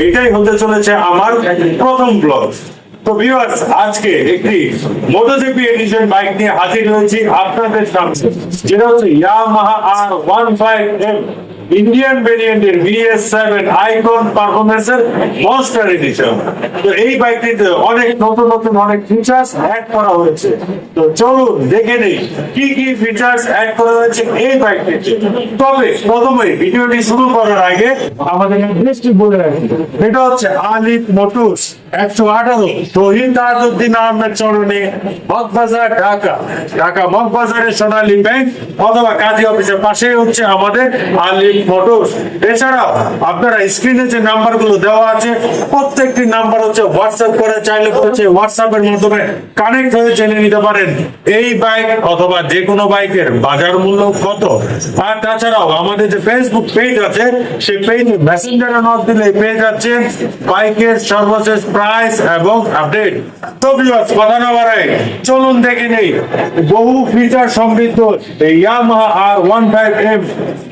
এটাই হতে চলেছে আমার প্রথম ব্লগ তো আজকে একটি মোটোজিপি এডিশন বাইক নিয়ে হাজির হয়েছি আপনাদের সামনে। যেটা হচ্ছে R one five M Indian ভেরিয়েন্টের বিএস সেভেন আইকন পারফরমেন্সের মনস্টার এডিশন তো এই বাইকটিতে অনেক নতুন নতুন অনেক ফিচার্স অ্যাড করা হয়েছে। তো চলুন দেখে নেই কি কি ফিচার্স অ্যাড করা হয়েছে এই বাইকটিতে তবে প্রথমে ভিডিওটি শুরু করার আগে আমাদের অ্যাড্রেসটি বলে রাখি। এটা হচ্ছে আলিফ মোটরস একশো আঠারো আহমেদ চরণে মগবাজার, ঢাকা। ঢাকা মগবাজারের সোনালী ব্যাংক অথবা কাজী অফিসের হচ্ছে আমাদের মোটরস। এছাড়াও আপনারা স্ক্রিনে যে নাম্বারগুলো দেওয়া আছে, প্রত্যেকটি নাম্বার হচ্ছে হোয়াটসঅ্যাপ করে চাইলে হচ্ছে মাধ্যমে কানেক্ট হয়ে জেনে নিতে পারেন। এই বাইক অথবা যে কোনো বাইকের বাজার মূল্য কত? আর তাছাড়াও আমাদের যে ফেসবুক পেজ আছে, সেই পেজ মেসেঞ্জারে নক দিলে পেয়ে যাচ্ছে বাইকের সর্বশেষ প্রাইস এবং আপডেট তো ভিউয়ার্স কথা না বাড়াই, চলুন দেখে নেই, বহু ফিচার সমৃদ্ধ এই Yamaha R one five M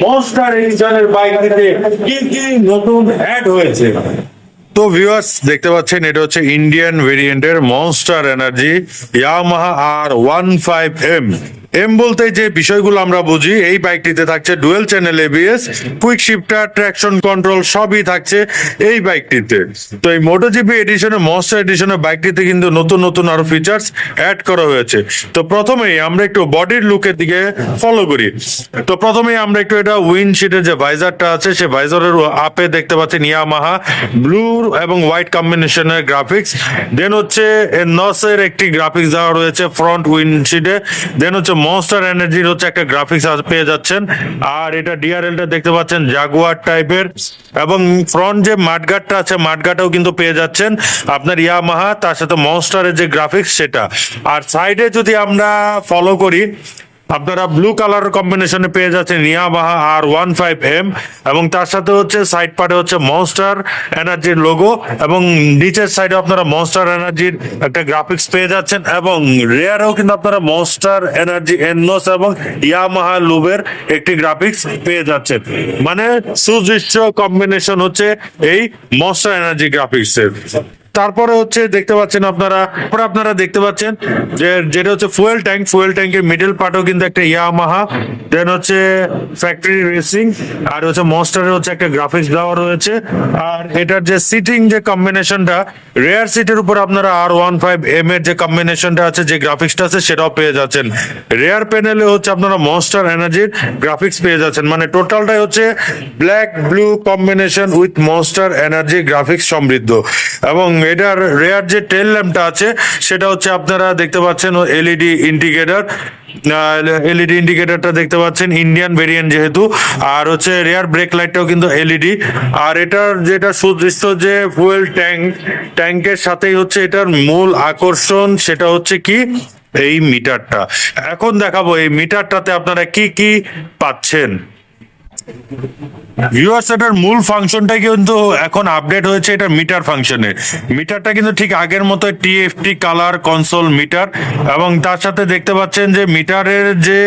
monster এডিশনের বাইকটিতে কি কি নতুন অ্যাড হয়েছে? তো ভিউয়ার্স দেখতে পাচ্ছেন, এটা হচ্ছে ইন্ডিয়ান ভেরিয়েন্টের monster energy Yamaha R one five M M বলতে যে বিষয়গুলো আমরা বুঝি, এই বাইকটিতে থাকছে dual channel ABS quick shifter traction control সবই থাকছে এই বাইকটিতে। তো এই মোটোজিপি এডিশনে মনস্টার এডিশনের বাইকটিতে কিন্তু নতুন নতুন আরও ফিচার্স অ্যাড করা হয়েছে। তো প্রথমেই আমরা একটু বডির লুকের দিকে ফলো করি। তো প্রথমেই আমরা একটু এটা উইন্ডশিটের যে ভাইজারটা আছে, সে ভাইজারের আপে দেখতে পাচ্ছেন ইয়ামাহা ব্লু এবং হোয়াইট কম্বিনেশনের গ্রাফিক্স দেন হচ্ছে নসের একটি গ্রাফিক্স দেওয়া রয়েছে ফ্রন্ট উইন্ডশিটে দেন হচ্ছে মনস্টার এনার্জির হচ্ছে একটা গ্রাফিক্স পেয়ে যাচ্ছেন। আর এটা ডিআরএলটা দেখতে পাচ্ছেন জাগুয়ার টাইপের এবং ফ্রন্ট যে মাঠগাটটা আছে মাঠগাটাও কিন্তু পেয়ে যাচ্ছেন আপনার ইয়ামাহা তার সাথে মনস্টারের যে গ্রাফিক্স সেটা। আর সাইডে যদি আমরা ফলো করি আপনারা ব্লু কালার কম্বিনেশনে পেয়ে যাচ্ছেন Yamaha R one five M এবং তার সাথে হচ্ছে সাইড পার্টে হচ্ছে মনস্টার এনার্জির লোগো এবং নিচের সাইডে আপনারা মনস্টার এনার্জির একটা গ্রাফিক্স পেয়ে যাচ্ছেন এবং রেয়ারেও কিন্তু আপনারা মনস্টার এনার্জি এননোস এবং ইয়ামাহা লুবের একটি গ্রাফিক্স পেয়ে যাচ্ছেন। মানে সুদৃশ্য কম্বিনেশন হচ্ছে এই মনস্টার এনার্জি গ্রাফিক্সের তারপরে হচ্ছে দেখতে পাচ্ছেন আপনারা, তারপরে আপনারা দেখতে পাচ্ছেন যে যেটা হচ্ছে ফুয়েল ট্যাঙ্ক ফুয়েল ট্যাঙ্কের মিডল পার্টও কিন্তু একটা ইয়ামাহা দেন হচ্ছে ফ্যাক্টরি রেসিং আর হচ্ছে মনস্টারের হচ্ছে একটা গ্রাফিক্স দেওয়া রয়েছে, আর এটার যে সিটিং যে কম্বিনেশনটা রেয়ার সিটের উপর আপনারা আর ওয়ান ফাইভ এম এর যে কম্বিনেশনটা আছে, যে গ্রাফিক্সটা আছে, সেটাও পেয়ে যাচ্ছেন। রেয়ার প্যানেলে হচ্ছে আপনারা মনস্টার এনার্জির গ্রাফিক্স পেয়ে যাচ্ছেন মানে টোটালটাই হচ্ছে black blue combination with monster energy graphics সমৃদ্ধ। এবং এটার রেয়ার যে টেল ল্যাম্পটা আছে, সেটা হচ্ছে আপনারা দেখতে পাচ্ছেন এলইডি ইন্ডিকেটর এলইডি ইন্ডিকেটরটা দেখতে পাচ্ছেন ইন্ডিয়ান ভেরিয়েন্ট যেহেতু। আর হচ্ছে রেয়ার ব্রেক লাইটটাও কিন্তু এলইডি আর এটার যেটা সুদৃশ্য যে ফুয়েল ট্যাঙ্ক ট্যাঙ্কের সাথেই হচ্ছে এটার মূল আকর্ষণ, সেটা হচ্ছে কি? এই মিটারটা এখন দেখাবো এই মিটারটাতে আপনারা কি কি পাচ্ছেন। ভিউয়ার্স এটার মূল ফাংশনটা কিন্তু এখন আপডেট হয়েছে, এটা মিটার ফাংশনে মিটারটা কিন্তু ঠিক আগের মতো টিএফটি কালার কনসোল মিটার এবং তার সাথে দেখতে পাচ্ছেন যে মিটারের যে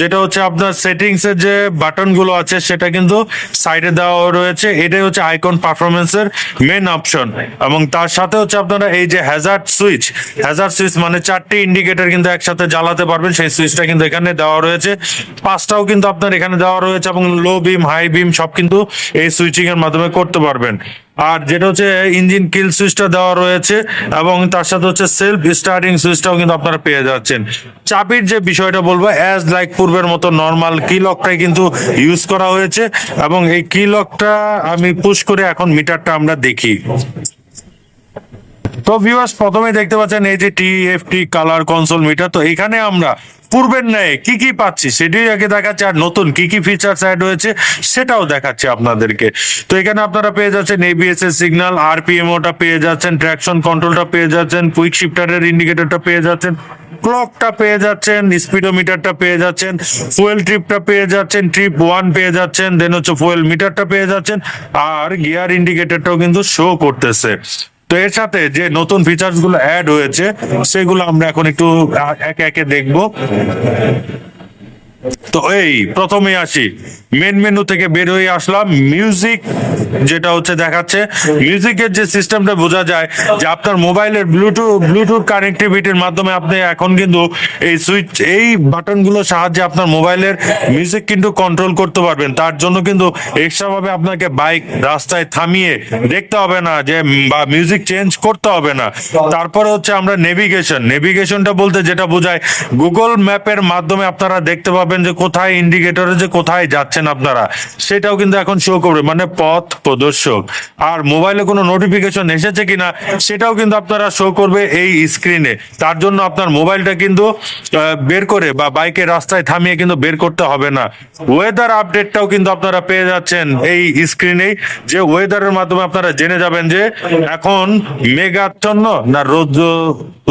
যেটা হচ্ছে আপনার সেটিংস এর যে বাটনগুলো আছে, সেটা কিন্তু সাইডে দেওয়া রয়েছে। এটাই হচ্ছে আইকন পারফরমেন্সের মেন অপশন এবং তার সাথে হচ্ছে আপনারা এই যে হ্যাজার্ড সুইচ হ্যাজার্ড সুইচ মানে চারটি ইন্ডিকেটর কিন্তু একসাথে জ্বালাতে পারবেন। সেই সুইচটা কিন্তু এখানে দেওয়া রয়েছে। পাঁচটাও কিন্তু আপনার এখানে দেওয়া রয়েছে। এবং লো বিম হাই বিম সব কিন্তু এই সুইচিং এর মাধ্যমে করতে পারবেন। আর যেটা হচ্ছে ইঞ্জিন কিল সুইচটা দেওয়া রয়েছে এবং তার সাথে হচ্ছে সেলফ স্টার্টিং সুইচটাও কিন্তু আপনারা পেয়ে যাচ্ছেন। চাবির যে বিষয়টা বলব অ্যাজ লাইক পূর্বের মতো নর্মাল কি লকটাই কিন্তু ইউজ করা হয়েছে এবং এই কি লকটা আমি পুশ করে এখন মিটারটা আমরা দেখি। তো ভিউয়ার্স প্রথমে দেখতে পাচ্ছেন এই যে টিএফটি কালার কনসোল মিটার তো এখানে আমরা পূর্বের ন্যায় কি কি পাচ্ছি সেটাই আগে দেখাচ্ছে, আর নতুন কি কি ফিচার্স অ্যাড হয়েছে সেটাও দেখাচ্ছে আপনাদেরকে। তো এখানে আপনারা পেয়ে যাচ্ছেন এবিএস এর সিগন্যাল আরপিএম ওটা পেয়ে যাচ্ছেন ট্র্যাকশন কন্ট্রোলটা পেয়ে যাচ্ছেন কুইক শিফটারের ইন্ডিকেটরটা পেয়ে যাচ্ছেন ক্লকটা পেয়ে যাচ্ছেন স্পিডোমিটারটা পেয়ে যাচ্ছেন ফুয়েল ট্রিপটা পেয়ে যাচ্ছেন ট্রিপ ওয়ান পেয়ে যাচ্ছেন দেন হচ্ছে ফুয়েল মিটারটা পেয়ে যাচ্ছেন, আর গিয়ার ইন্ডিকেটরটাও কিন্তু শো করতেছে। তো এর সাথে যে নতুন ফিচার্সগুলো অ্যাড হয়েছে, সেগুলো আমরা এখন একটু একে একে দেখব। তো এই প্রথমে আসি। মেন মেনু থেকে বের হয়ে আসলাম। মিউজিক যেটা হচ্ছে দেখাচ্ছে। মিউজিকের যে সিস্টেমটা বোঝা যায় যে আপনার মোবাইলের ব্লুটুথ ব্লুটুথ কানেক্টিভিটির মাধ্যমে আপনি এখন কিন্তু এই সুইচ এই বাটনগুলোর সাহায্যে আপনার মোবাইলের মিউজিক কিন্তু কন্ট্রোল করতে পারবেন। তার জন্য কিন্তু এক্সট্রা ভাবে আপনাকে বাইক রাস্তায় থামিয়ে দেখতে হবে না যে, বা মিউজিক চেঞ্জ করতে হবে না। তারপরে হচ্ছে আমরা নেভিগেশন নেভিগেশনটা বলতে যেটা বোঝায় গুগল ম্যাপের মাধ্যমে আপনারা দেখতে পাবেন যে কোথায় ইন্ডিকেটরে যে কোথায় যাচ্ছেন আপনারা, সেটাও কিন্তু এখন শো করবে মানে পথ প্রদর্শক। আর মোবাইলে কোনো নোটিফিকেশন এসেছে কিনা, সেটাও কিন্তু আপনারা শো করবে এই স্ক্রিনে তার জন্য আপনার মোবাইলটা কিন্তু বের করে বা বাইকের রাস্তায় থামিয়ে কিন্তু বের করতে হবে না। ওয়েদার আপডেটটাও কিন্তু আপনারা পেয়ে যাচ্ছেন এই স্ক্রিনেই যে ওয়েদারের মাধ্যমে আপনারা জেনে যাবেন যে এখন মেঘাচ্ছন্ন না রোদ্র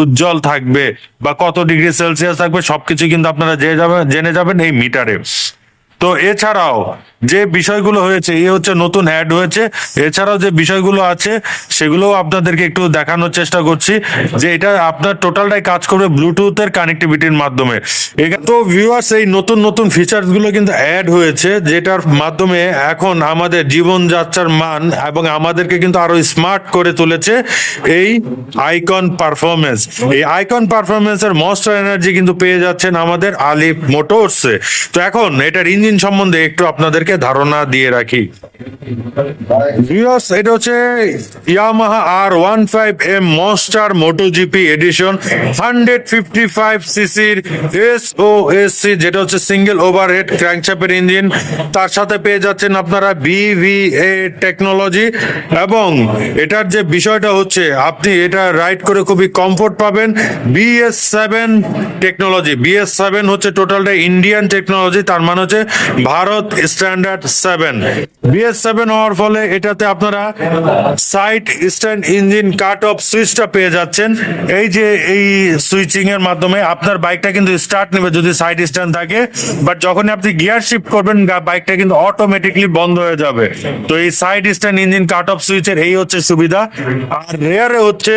উজ্জ্বল থাকবে বা কত ডিগ্রি সেলসিয়াস থাকবে, সবকিছু কিন্তু আপনারা জেনে জেনে যাবেন। এই মিটারে তো এছাড়াও যে বিষয়গুলো হয়েছে এই হচ্ছে নতুন অ্যাড হয়েছে। এছাড়াও যে বিষয়গুলো আছে সেগুলো আপনাদেরকে একটু দেখানোর চেষ্টা করছি, যে এটা আপনার টোটালটাই কাজ করবে ব্লুটুথের কানেক্টিভিটির মাধ্যমে। তো ভিউয়ার্স এই নতুন নতুন ফিচার্সগুলো কিন্তু অ্যাড হয়েছে, যেটার মাধ্যমে এখন আমাদের জীবনযাত্রার মান এবং আমাদেরকে কিন্তু আরও স্মার্ট করে তুলেছে এই আইকন পারফরমেন্স এই আইকন পারফরমেন্সের মস্টার এনার্জি কিন্তু পেয়ে যাচ্ছেন আমাদের আলিফ মোটরসে তো এখন এটার ইঞ্জিন সম্বন্ধে একটু আপনাদেরকে ধারণা দিয়ে রাখি। ভিউয়ার্স এটা হচ্ছে Yamaha R one five M monster moto GP edition hundred fifty five সিসির এস ও এস সি যেটা হচ্ছে সিঙ্গেল ওভারহেড ক্র্যাঙ্কচাপের ইঞ্জিন তার সাথে পেয়ে যাচ্ছেন আপনারা টেকনোলজি এবং এটার যে বিষয়টা হচ্ছে, আপনি এটা রাইড করে খুবই কমফোর্ট পাবেন। BS seven technology BS seven হচ্ছে টোটালটা ইন্ডিয়ান টেকনোলজি তার মানে হচ্ছে ভারত স্ট্যান্ডার্ড হওয়ার ফলে এটাতে আপনারা side stand engine cut off সুইচটা পেয়ে যাচ্ছেন। এই যে এই সুইচিং এর মাধ্যমে আপনার বাইকটা কিন্তু স্টার্ট নেবে যদি সাইড স্ট্যান্ড থাকে। বাট যখন আপনি গিয়ার শিফট করবেন বাইকটা কিন্তু অটোমেটিকলি বন্ধ হয়ে যাবে। তো এই side stand engine cut off সুইচের এই হচ্ছে সুবিধা। আর রেয়ারে হচ্ছে,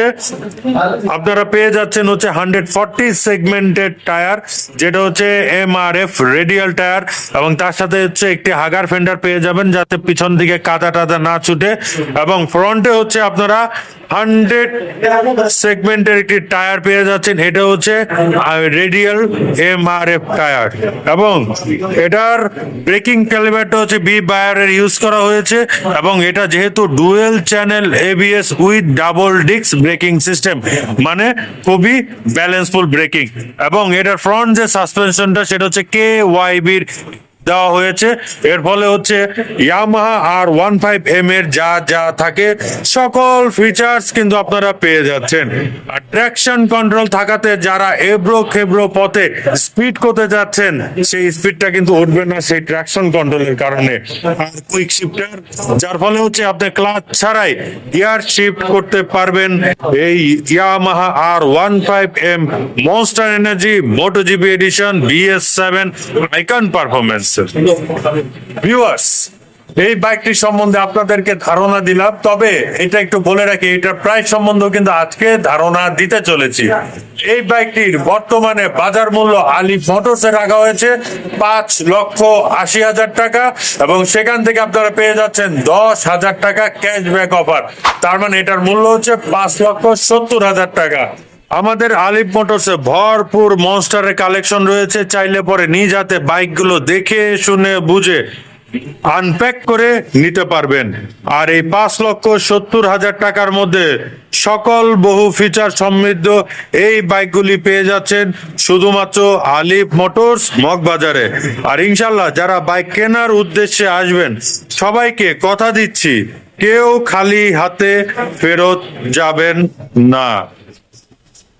আপনারা পেয়ে যাচ্ছেন হচ্ছে হান্ড্রেড ফর্টি সেগমেন্টেড টায়ার যেটা হচ্ছে M R F radial tyre এবং তার সাথে হচ্ছে একটি হাগার ফেন্ডার পেয়ে যাবেন যাতে পিছন দিকে কাদা টাদা না ছুটে এবং ফ্রন্টে হচ্ছে আপনারা হান্ড্রেড সেগমেন্টের একটি টায়ার পেয়ে যাচ্ছেন। এটা হচ্ছে radial M R F tyre এবং এটার ব্রেকিং ক্যালিবারটা হচ্ছে বি বায়ারের ইউজ করা হয়েছে এবং এটা যেহেতু dual channel ABS with double disc braking system মানে খুবই ব্যালেন্সফুল ব্রেকিং এবং এটার ফ্রন্ট যে সাসপেনশনটা, সেটা হচ্ছে কে ওয়াইবির দেওয়া হয়েছে। এর ফলে হচ্ছে Yamaha R one five M এর যা যা থাকে, সকল ফিচার্স কিন্তু আপনারা পেয়ে যাচ্ছেন। আর ট্র্যাকশন কন্ট্রোল থাকাতে যারা এব্রো খেব্রো পথে স্পিড করতে যাচ্ছেন, সেই স্পিডটা কিন্তু উঠবে না সেই ট্র্যাকশন কন্ট্রোলের কারণে। আর কুইক শিফটার যার ফলে হচ্ছে আপনি ক্লাচ ছাড়াই গিয়ার শিফট করতে পারবেন। এই Yamaha R one five M monster energy moto GP edition BS seven icon performance viewers এই বাইকটি সম্বন্ধে আপনাদেরকে ধারণা দিলাম, তবে এটা একটু বলে রাখি, এটার প্রাইস সম্বন্ধেও কিন্তু আজকে ধারণা দিতে চলেছি। এই বাইকটির বর্তমানে বাজার মূল্য আলিফ মোটরসে রাখা হয়েছে পাঁচ লক্ষ আশি হাজার টাকা এবং সেখান থেকে আপনারা পেয়ে যাচ্ছেন দশ হাজার টাকা ক্যাশব্যাক অফার তার মানে এটার মূল্য হচ্ছে পাঁচ লক্ষ সত্তর হাজার টাকা। আমাদের আলিফ মোটরসে ভরপুর মনস্টারের কালেকশন রয়েছে। চাইলে পরে নিজ হাতে বাইকগুলো দেখে, শুনে, বুঝে আনপ্যাক করে নিতে পারবেন। আর এই পাঁচ লক্ষ সত্তর হাজার টাকার মধ্যে সকল বহু ফিচার সমৃদ্ধ এই বাইকগুলি পেয়ে যাচ্ছেন শুধুমাত্র আলিফ মোটরস মগবাজারে। আর ইনশাল্লাহ যারা বাইক কেনার উদ্দেশ্যে আসবেন, সবাইকে কথা দিচ্ছি, কেউ খালি হাতে ফেরত যাবেন না।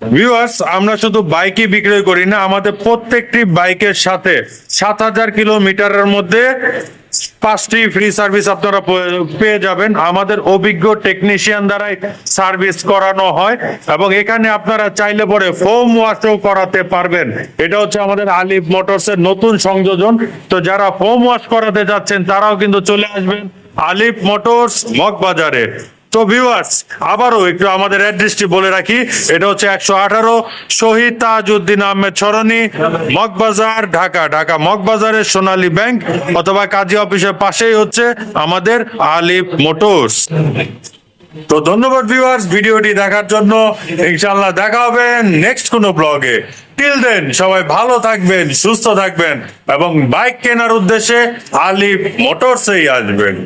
ভিউয়ার্স আমরা শুধু বাইকই বিক্রয় করি না, আমাদের প্রত্যেকটি বাইকের সাথে সাত হাজার কিলোমিটারের মধ্যে পাঁচটি ফ্রি সার্ভিস আপনারা পেয়ে যাবেন। আমাদের অভিজ্ঞ টেকনিশিয়ান দ্বারাই সার্ভিস করানো হয় এবং এখানে আপনারা চাইলে পরে ফোম ওয়াশও করাতে পারবেন। এটা হচ্ছে আমাদের আলিফ মোটরস এর নতুন সংযোজন। তো যারা ফোম ওয়াশ করাতে যাচ্ছেন, তারাও কিন্তু চলে আসবেন আলিফ মোটরস মগবাজারে। তো ভিউয়ার্স আবারও একটু আমাদের অ্যাড্রেসটি বলে রাখি। এটা হচ্ছে একশো আঠারো শহীদ তাজউদ্দিন আহমেদ সরণি, মগবাজার, ঢাকা। ঢাকা মগবাজারের সোনালী ব্যাংক অথবা কাজী অফিসের পাশেই হচ্ছে আমাদের আলিফ মোটরস। তো ধন্যবাদ ভিউয়ার্স ভিডিওটি দেখার জন্য। ইনশাআল্লাহ দেখা হবে নেক্সট কোনো ব্লগে টিল দেন সবাই ভালো থাকবেন, সুস্থ থাকবেন এবং বাইক কেনার উদ্দেশ্যে আলিফ মোটরসেই আসবেন।